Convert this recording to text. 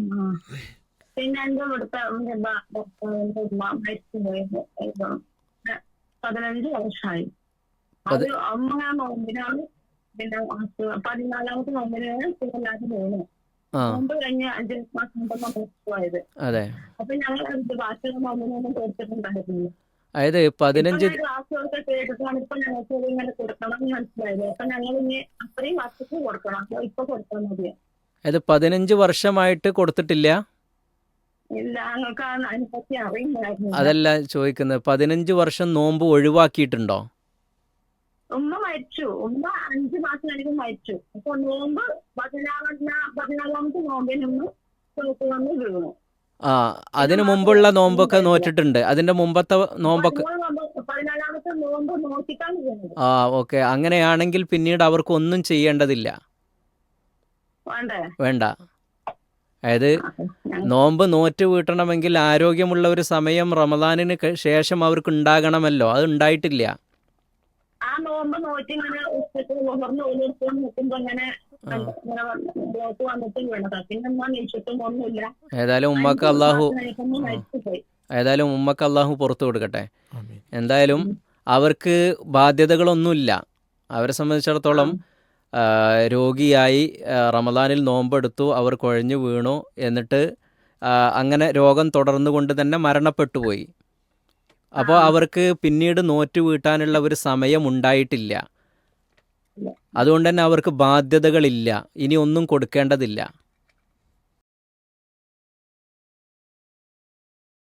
ഉം. പിന്നെ എന്റെ ഇവിടുത്തെ ഉമ്മ മരിച്ചു പോയത് പതിനഞ്ച് വർഷമായി അത് അമ്മ നോമ്പിനാണ് പിന്നെ പതിനാലാമത്തെ നോമ്പിനാണ് സുഖമില്ലാതെ പോകുന്നത് നോമ്പ് കഴിഞ്ഞ് അഞ്ച് മാസം മുമ്പ് മരിച്ചു പോയത്. അപ്പൊ ഞങ്ങൾ അതിന്റെ ബാക്കിയുള്ള നോമ്പിനൊന്നും കൊടുത്തിട്ടുണ്ടായിരുന്നില്ല. അതായത് പതിനഞ്ച് ഞങ്ങൾക്ക് ഇങ്ങനെ കൊടുക്കണം മനസ്സിലായത്. അപ്പൊ ഞങ്ങൾ ഇനി അത്രയും വർഷത്തിൽ കൊടുക്കണം. ഇപ്പൊ കൊടുത്താൽ മതി അതായത് പതിനഞ്ച് വർഷമായിട്ട് കൊടുത്തിട്ടില്ല? അതല്ല ചോദിക്കുന്നത് പതിനഞ്ച് വർഷം നോമ്പ് ഒഴിവാക്കിയിട്ടുണ്ടോ? ഉമ്മ മരിച്ചു. ഉമ്മ അഞ്ചു മാസം കഴിഞ്ഞ് മരിച്ചു. അപ്പൊ നോമ്പ് പതിനാലാം പതിനാലാമത്തെ നോമ്പിന് ഉമ്മ പുറത്ത് വന്ന് വീണു. ആ അതിനു മുമ്പുള്ള നോമ്പൊക്കെ നോറ്റിട്ടുണ്ട്. അതിന്റെ മുമ്പത്തെ നോമ്പൊക്കെ ആ ഓക്കെ. അങ്ങനെയാണെങ്കിൽ പിന്നീട് അവർക്ക് ഒന്നും ചെയ്യേണ്ടതില്ല. വേണ്ടേ. അതായത് നോമ്പ് നോറ്റ് വീട്ടണമെങ്കിൽ ആരോഗ്യമുള്ള ഒരു സമയം റമദാനിന് ശേഷം അവർക്ക് ഉണ്ടാകണമല്ലോ. അത് ഉണ്ടായിട്ടില്ല. ആ നോമ്പ് ഇങ്ങനെ ഓരോരുത്തരും നിൽക്കുമ്പോ ഇങ്ങനെ ഏതായാലും ഉമ്മക്ക് അള്ളാഹു ഏതായാലും ഉമ്മക്ക് അള്ളാഹു പുറത്തു കൊടുക്കട്ടെ. എന്തായാലും അവർക്ക് ബാധ്യതകളൊന്നുമില്ല. അവരെ സംബന്ധിച്ചിടത്തോളം രോഗിയായി റമദാനിൽ നോമ്പെടുത്തു അവർ കുഴഞ്ഞു വീണു എന്നിട്ട് അങ്ങനെ രോഗം തുടർന്നുകൊണ്ട് തന്നെ മരണപ്പെട്ടു പോയി അപ്പോൾ അവർക്ക് പിന്നീട് നോറ്റ് വീട്ടാനുള്ള ഒരു സമയം ഉണ്ടായിട്ടില്ല. അതുകൊണ്ട് തന്നെ അവർക്ക് ബാധ്യതകളില്ല. ഇനി ഒന്നും കൊടുക്കേണ്ടതില്ല.